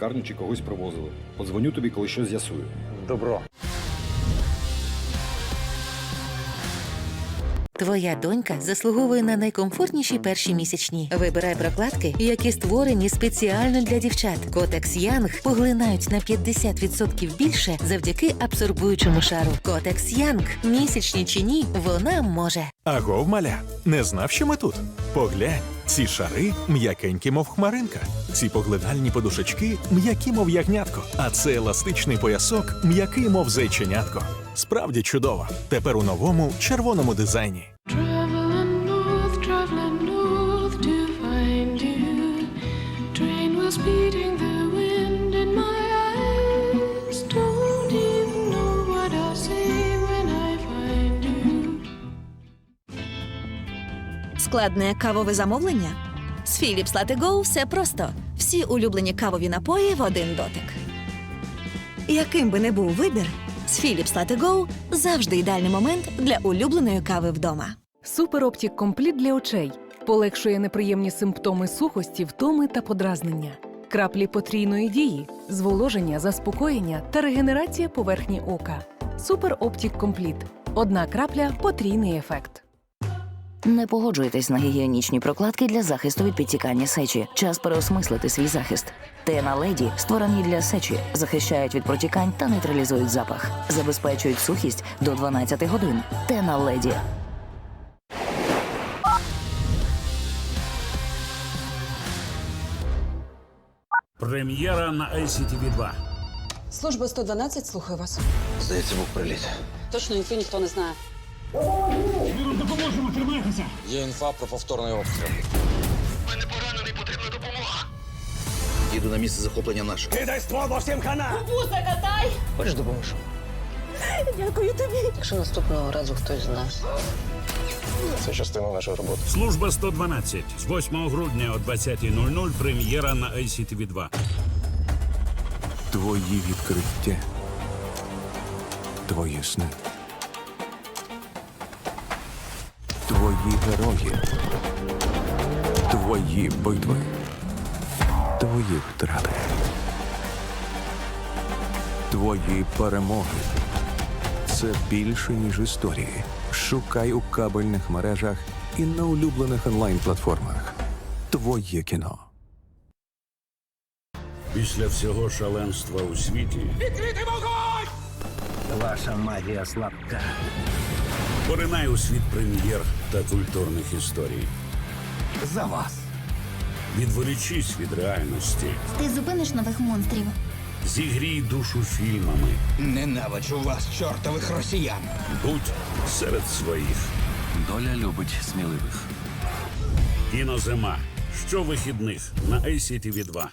лікарню чи когось привозили. Подзвоню тобі, коли щось з'ясую. Добро. Твоя донька заслуговує на найкомфортніші перші місячні. Вибирай прокладки, які створені спеціально для дівчат. Котекс Янг поглинають на 50% більше завдяки абсорбуючому шару. Котекс Янг місячні чи ні, вона може. Агов, маля, не знав, що ми тут. Поглянь, ці шари м'якенькі, мов хмаринка. Ці поглинальні подушечки м'які, мов ягнятко. А це еластичний поясок м'який, мов зайченятко. Справді чудово. Тепер у новому червоному дизайні. Traveling north, Складне кавове замовлення? З Philips Latte все просто. Всі улюблені кавові напої в один дотик. Яким би не був вибір, з Philips Latte Go завжди ідеальний момент для улюбленої кави вдома. Супер Оптік Компліт для очей полегшує неприємні симптоми сухості, втоми та подразнення. Краплі потрійної дії, зволоження, заспокоєння та регенерація поверхні ока. Супер Оптік Компліт. Одна крапля потрійний ефект. Не погоджуйтесь на гігієнічні прокладки для захисту від підтікання сечі. Час переосмислити свій захист. Тена леді створені для сечі, захищають від протікань та нейтралізують запах, забезпечують сухість до 12 годин. Тена леді. Прем'єра на ICTV 2. Служба 112, слухаю вас. Здається, був приліт. Точно інфи ніхто не знає. Є інфа про повторний обстріл. Мене поранений, потрібна допомога. Їду на місце захоплення наших. Кидай ствол всім хана! Хочеш допоможу? Дякую тобі. Якщо наступного разу хтось з нас. Це частина нашої роботи. Служба 112. З 8 грудня о 20.00 прем'єра на ICTV 2. Твої відкриття. Твої сни. Твої герої. Твої битви. Твої втрати. Твої перемоги. Це більше, ніж історії. Шукай у кабельних мережах і на улюблених онлайн-платформах. Твоє кіно. Після всього шаленства у світі Ваша магія слабка. Поринай у світ прем'єр та культурних історій. За вас. Відволічись від реальності. Ти зупиниш нових монстрів. Зігрій душу фільмами. Ненавиджу вас, чортових росіян. Будь серед своїх. Доля любить сміливих. Кінозима. Щовихідних на ICTV 2.